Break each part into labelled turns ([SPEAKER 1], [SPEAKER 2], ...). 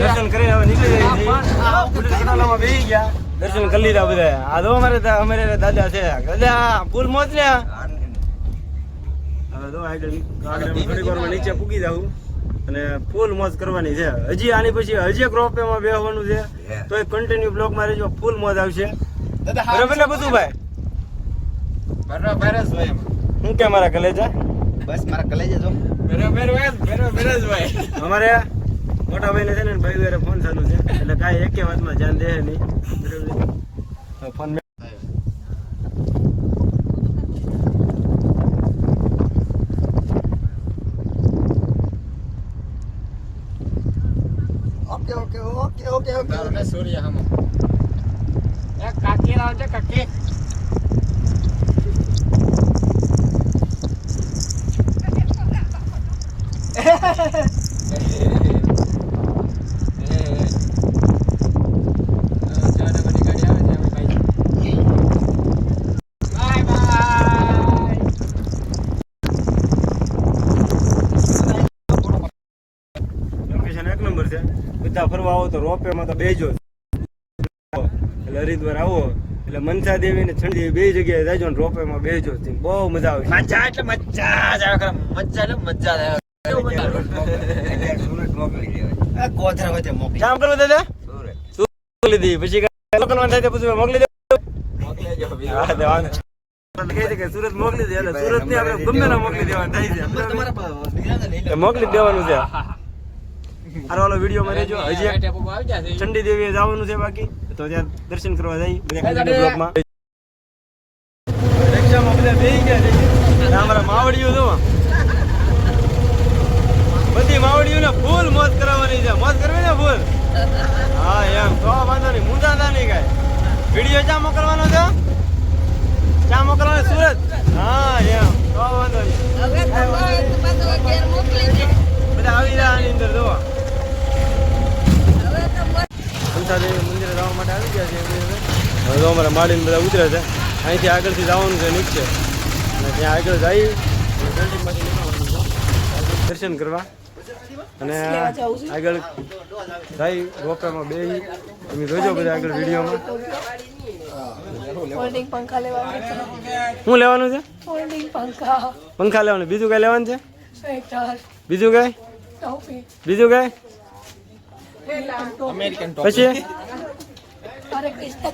[SPEAKER 1] દર્શન હવે નીકળી ગયા. કરી લીધા બધા. આ તો અમારે અમારે દાદા છે. દાદા ફૂલ મોજ ને હવે તો આગળ આગળ વારમાં નીચે પૂગી જાઉં. અને ફૂલ મોજ કરવાની છે. હજી આની પછી હજી એક રોપેમાં બેહવાનું છે. તો એ કન્ટિન્યુ બ્લોગમાં રહેજો. ફૂલ મોજ આવશે. બરાબર ને બધું ભાઈ હું કે મારા કલેજા
[SPEAKER 2] બસ મારા કલેજા જો
[SPEAKER 1] અમારે મોટા ભાઈને છે ને ભાઈ વેરે ફોન ચાલુ છે. એટલે કાંઈ એકે વાતમાં ધ્યાન દે નહીં. Phone okay
[SPEAKER 2] okay okay okay. Okay okay
[SPEAKER 3] સૂર્ય હમ. કાકી લાવજે કાકી
[SPEAKER 1] લોકેશન એક નંબર છે બધા આવો તો રોપેમાં તો બેજો. એટલે હરિદ્વાર આવો. એટલે મનસા દેવી ને છંડી બે જગ્યાએ જાજો ને રોપેમાં બેજો બહુ મજા આવે.
[SPEAKER 2] મજા એટલે મજા જ આવે મજા એટલે મજા આવે. સુરત મોકલી વચ્ચે મોકલી.
[SPEAKER 1] કામ કરો દાદા?
[SPEAKER 2] સુરત.
[SPEAKER 1] દી પછી કાંઈ થાય પછી. મોકલી દે.
[SPEAKER 2] મોકલી દેજો
[SPEAKER 1] હા તે વાંધો નહીં. કહે છે કે સુરત મોકલી દે એટલે સુરતથી આપણે ગમે ના મોકલી દેવાનું થાય છે.
[SPEAKER 2] તમારા દીકરાને લઈ
[SPEAKER 1] એટલે મોકલી દેવાનું છે. હારો વાળો વીડિયો માં રહેજો. હજી ચંડી દેવીએ જવાનું છે બાકી. તો ત્યાં દર્શન કરવા જઈ બધા block રિક્ષામાં બધા બેસી ગયા છે. અમારા માવડીઓ જો. બધી માવડીઓને ફૂલ મોજ કરાવવાની છે. મોજ કરવી ને ફૂલ હા એમ. તો વાંધો નહીં. મુંદાતા નહીં કાંઈ. વીડિયો ચા મોકલવાનો છે? ચા મોકલવાનો? સુરત. હા એમ. તો વાંધો નહીં. બધા આવી રહ્યા આની અંદર જોવા સંતાદેવી મંદિરે જવા માટે આવી ગયા છે હવે તો અમારા માડીને બધા ઉતરે છે. અહીંથી આગળથી જવાનું છે નીચે. અને ત્યાં આગળ જઈ. દર્શન કરવા. અને આગળ જઈ રોપેમાં બે તમે જોજો બધા આગળ વિડીયોમાં. શું લેવાનું છે.
[SPEAKER 4] પંખા.
[SPEAKER 1] પંખા લેવાનું. બીજું કઈ લેવાનું છે? બીજું કઈ? બીજું કઈ?
[SPEAKER 2] અમેરિકન
[SPEAKER 1] પછી?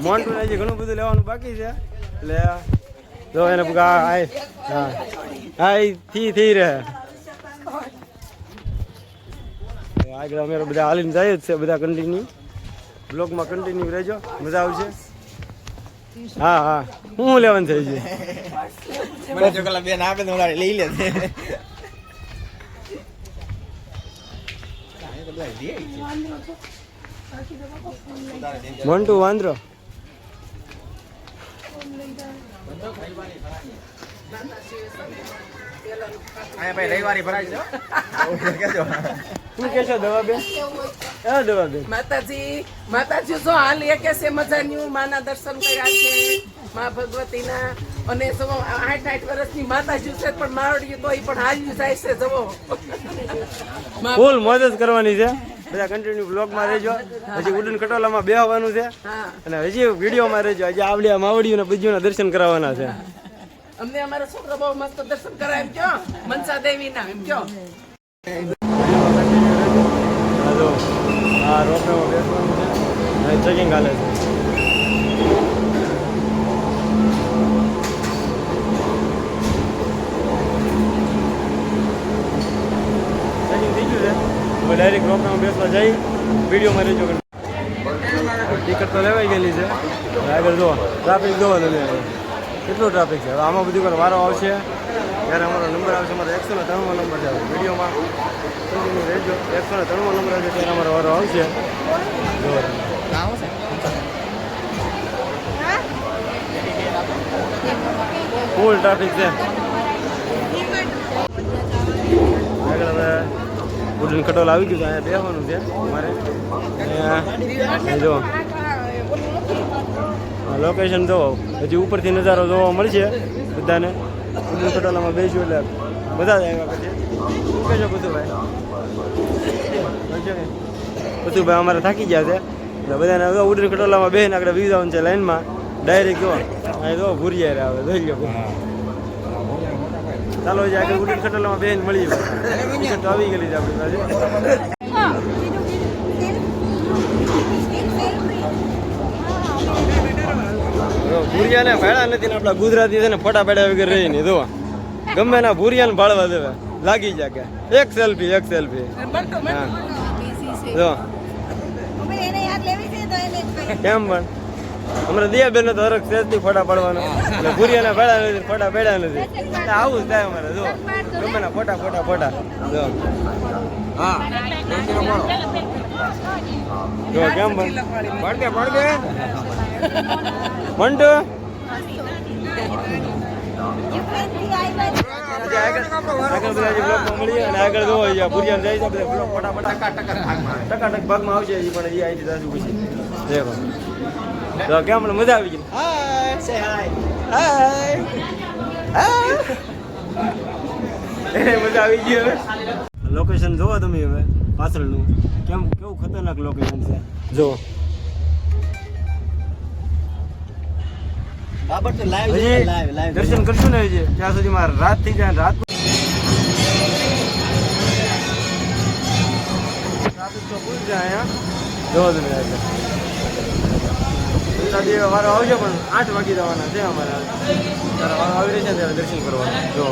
[SPEAKER 1] મોન્ટુ હજી ઘણું બધું લેવાનું બાકી છે. એટલે જો એને હા. હા થી થી થઈ રહે આગળ અમે બધા હાલીને જઈએ જ છે બધા કન્ટિન્યુ બ્લોગમાં કન્ટિન્યુ રહેજો. મજા આવશે. હા હા. શું લેવાનું છે
[SPEAKER 2] મને જો બેન આપે તો લઈ લે. છે
[SPEAKER 1] મોન્ટુ વાંદરો.
[SPEAKER 2] આયા ભાઈ રવિવારી ભરાય છે.
[SPEAKER 1] શું કહેશો દવા બેન ક્યાં દવા બેન
[SPEAKER 5] માતાજી માતાજી જો હાલ એક છે મજાની માના દર્શન કર્યા છે મા ભગવતીના. અને જો આઠ આઠ વર્ષની માતાજી છે પણ મારડી તો એ પણ હાલ્યું જાય છે જવો
[SPEAKER 1] ફૂલ મદદ કરવાની છે. બધા કન્ટિન્યુ બ્લોગમાં રહેજો. હજી ઉડન કટોલામાં બેહવાનું છે. અને હજી વિડીયોમાં રહેજો. હજી આવડી માવડીઓના બીજુના દર્શન કરાવવાના છે.
[SPEAKER 5] અમને અમારો છોકરો બહુ મસ્ત દર્શન કરાય એમ કયો મનસા દેવી ના એમ કયો.
[SPEAKER 1] હાલો. આ રોપેમાં બેસવાનું છે. ચેકિંગ હાલે છે ચેકિંગ થઈ ગયું છે હવે ડાયરેક્ટ રોપેમાં બેસવા જઈ વિડીયોમાં રહેજો ટિકિટ તો લેવાઈ ગયેલી છે. ડ્રાઈવર આગળ જુઓ. ટ્રાફિક જુઓ તમે કેટલું ટ્રાફિક છે? હવે આમાં બધું કોઈ વારો આવશે. ત્યારે અમારો નંબર આવશે અમારો એકસો ને ત્રણમો નંબર છે વિડીયોમાં રહેજો. એકસો ને ત્રણમો નંબર આવશે ત્યારે અમારો વારો આવશે. ફૂલ ટ્રાફિક છે. ઉડન ખટોલ આવી ગયું અહીંયા બેસવાનું છે અહીંયા, જો. લોકેશન જો હજી ઉપરથી નજારો જોવા મળશે બધાને. ઉડન ખટોલામાં બેસ્યું એટલે બધા જ આવ્યા પછી. કહેજો કહેશો બધું ભાઈ કહેશો કે? પછી ભાઈ અમારે થાકી ગયા છે. એટલે બધાને હવે ઉડન ખટોલામાં બેસીને આગળ વી જવાનું છે લાઈનમાં. ડાયરેક્ટ જો. અહીં જો ભૂરિયા આવે, જોઈ લો ચાલો જે આગળ ઉડર ખટોલામાં બેન મળી ટિકિટ આવી ગયેલી છે આપણી પાસે. ભૂરિયાને ભાડા નથી ને આપણા ગુજરાતી છે ને ફોટા પાડ્યા વગર રહી નહીં જોવા ગમે ના ભૂરિયાને ભાળવા દેવે. લાગી જાય કે. એક સેલ્ફી એક સેલ્ફી. કેમ પણ? હમણાં દિયા બેન તો હરક સેજથી ફોટા પાડવાના. એટલે ભૂરિયાના ભાડા નથી ફોટા પડ્યા નથી. આવું જ થાય અમારે જો. ગમે ફોટા ફોટા ફોટા. જો.
[SPEAKER 2] હા.
[SPEAKER 1] જો કેમ પણ
[SPEAKER 2] પડકે પડકે
[SPEAKER 1] મંટુ. આગળ બધા જે બ્લોકમાં મળીએ અને આગળ જોવો જાય છે બધા બ્લોક ફોટા ફોટા ટકાટક ભાગમાં આવશે પણ એ આવી જશે પછી. તો કેમ મજા આવી ગઈ? હાય સે હાય હાય મજા આવી ગઈ હવે. લોકેશન જોવો તમે હવે પાછળનું. કેમ કેવું ખતરનાક લોકેશન છે? જો. હજી દર્શન કરશું ને હજી. ત્યાં સુધી મારે રાત થઈ જાય રાત ટ્રાફિક તો છે અહીંયા જોવો તમે એટલે વારો આવજો પણ આઠ વાગી જવાના છે અમારા વારો આવી રહી છે ત્યારે દર્શન કરવાના. જો.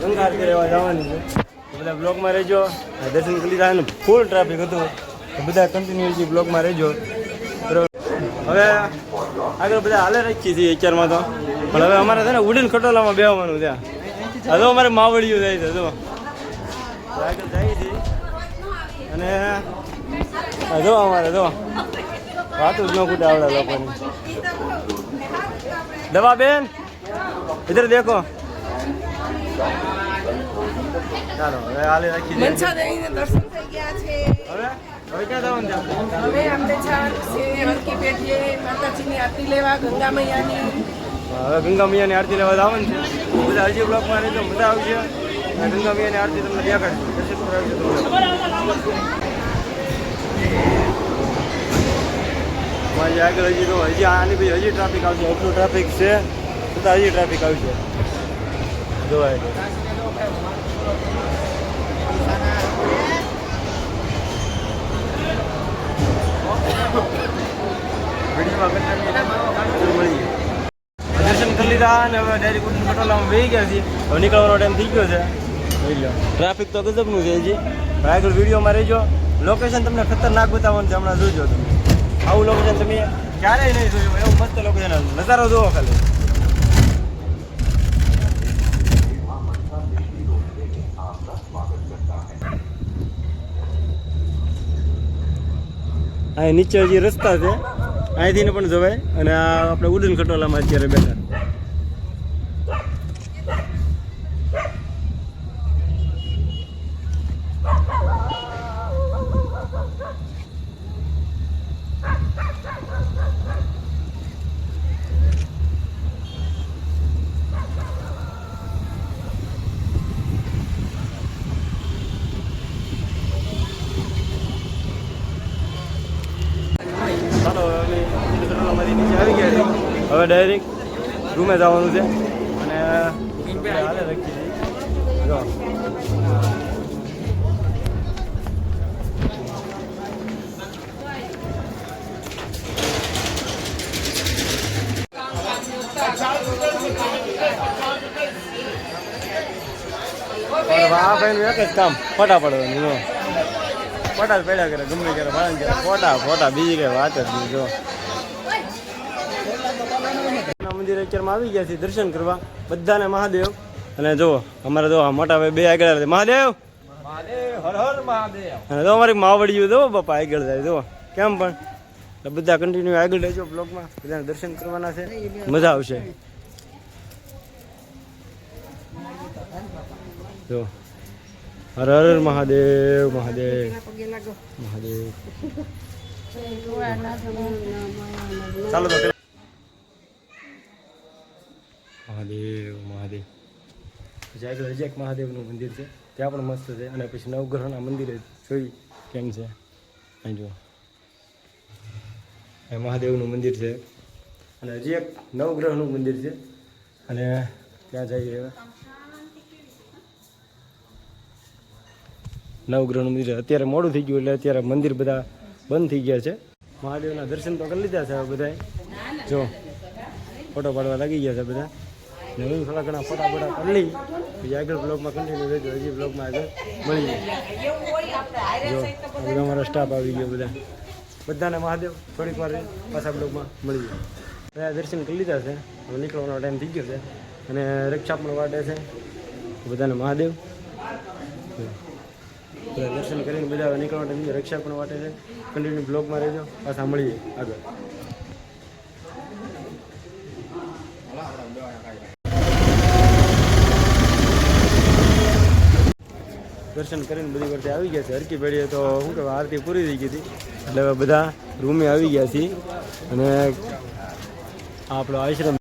[SPEAKER 1] ગંગા આરતી રહેવા જવાની છે. બધા બ્લોકમાં રહેજો. દર્શન કરી રહ્યા ફૂલ ટ્રાફિક હતું. બધા કન્ટિન્યુઅસલી બ્લોકમાં રહેજો. હવે આગળ બધા હાલે રાખીએ છીએ અત્યારમાં તો. પણ હવે અમારે છે ને ઉડીન ખટોલામાં બેહવાનું ત્યાં હજુ અમારે માવડિયું જાય છે હજુ આગળ જાય છે. અને હજુ અમારે, જો. વાતું જ ન ખૂટે આવડે લોકોની. દવા બેન ઇધર દેખો. ચાલો હવે હાલે રાખી દે.
[SPEAKER 5] મનસા દેવીને દર્શન થઈ ગયા છે.
[SPEAKER 1] હવે? હવે ક્યાં જવાનું છે?
[SPEAKER 5] હવે આપણે જવાનું છે હરકી પેઢીએ માતાજીની આરતી લેવા ગંગા મૈયાની
[SPEAKER 1] હવે ગંગા મૈયાની આરતી લેવા જવાનું છે. બધા હજી બ્લોકમાં રહેજો મજા આવશે. ગંગા મૈયાની આરતી તમને તમને. મારી આગળ હજી તો હજી આની પછી હજી ટ્રાફિક આવશે એટલું ટ્રાફિક છે. છતાં હજી ટ્રાફિક આવશે. જોવાય દર્શન કરી લીધા અને હવે ડાયરેક્ટ ઉઠીને પટોલામાં બેસી ગયા છીએ હવે નીકળવાનો ટાઈમ થઈ ગયો છે ટ્રાફિક તો ગજબનું છે હજી. આગળ વિડીયોમાં રહેજો. લોકેશન તમને ખતરનાક બતાવવાનું છે, હમણાં જોજો તમે. આવું લોકેશન તમે ક્યારેય નહીં જોયું, એવું મસ્ત લોકેશન નજારો જોવો ખાલી. અહીં નીચે હજી રસ્તા છે. અહીંથી પણ જવાય. અને આપણે ઉડન ખટોલામાં અત્યારે બેઠા ચાલો હવે અમે ખટોલામાંથી નીચે આવી ગયા છીએ હવે ડાયરેક્ટ રૂમે જવાનું છે. અને, જો. ભાઈનું એક જ કામ, ફોટા પડવાનું ફોટા જ પડ્યા કરે, ગમે કરે ભાડે કરે ફોટા ફોટા, બીજી કઈ વાત જ નહીં, જો. મંદિર અત્યારમાં આવી ગયા છે દર્શન કરવા. બધાને મહાદેવ. અને જુઓ અમારે જો મોટા ભાઈ બે આગળ. મહાદેવ?
[SPEAKER 2] હર હર મહાદેવ.
[SPEAKER 1] અને જો અમારી માવડીયું જો બાપા આગળ જાય જો કેમ પણ? એટલે બધા કન્ટિન્યુ આગળ રહેજો બ્લોગમાં બધાને દર્શન કરવાના છે. મજા આવશે. જો હર હર મહાદેવ મહાદેવ. મહાદેવ. ચાલો તો મહાદેવ મહાદેવ. પછી આગળ હજી એક મહાદેવનું મંદિર છે, ત્યાં પણ મસ્ત છે. અને પછી નવગ્રહના મંદિરે જોઈ કેમ છે? અહીં જો એ મહાદેવનું મંદિર છે. અને હજી એક નવગ્રહનું મંદિર છે. અને ત્યાં જઈએ હવે. નવગ્રહનું મંદિર અત્યારે મોડું થઈ ગયું એટલે અત્યારે મંદિર બધા બંધ થઈ ગયા છે. મહાદેવના દર્શન તો કરી લીધા છે બધા જો, ફોટો પાડવા લાગી ગયા છે બધા. હું થોડા ઘણા ફોટા ફોટા કરી લઈ પછી આગળ બ્લોગમાં કન્ટિન્યુ રહેજો. હજી બ્લોગમાં આગળ મળી જાય જો અમારા સ્ટાફ આવી ગયો બધા. બધાને મહાદેવ, થોડીક વાર પાછા બ્લોગમાં મળી જાય દર્શન કરી લીધા છે. હવે નીકળવાનો ટાઈમ થઈ ગયો છે. અને રક્ષા પણ વાટે છે. બધાને મહાદેવ. બધા દર્શન કરીને બધા નીકળવાનો ટાઈમ રક્ષા પણ વાટે છે. કન્ટિન્યુ બ્લોગમાં રહેજો. પાછા મળીએ આગળ. દર્શન કરીને બધી વખતે આવી ગયા છે. હરકી પેઢીએ તો શું કહેવાય, આરતી પૂરી થઈ ગઈ હતી. એટલે બધા રૂમે આવી ગયા છીએ. અને આપણો આશ્રમ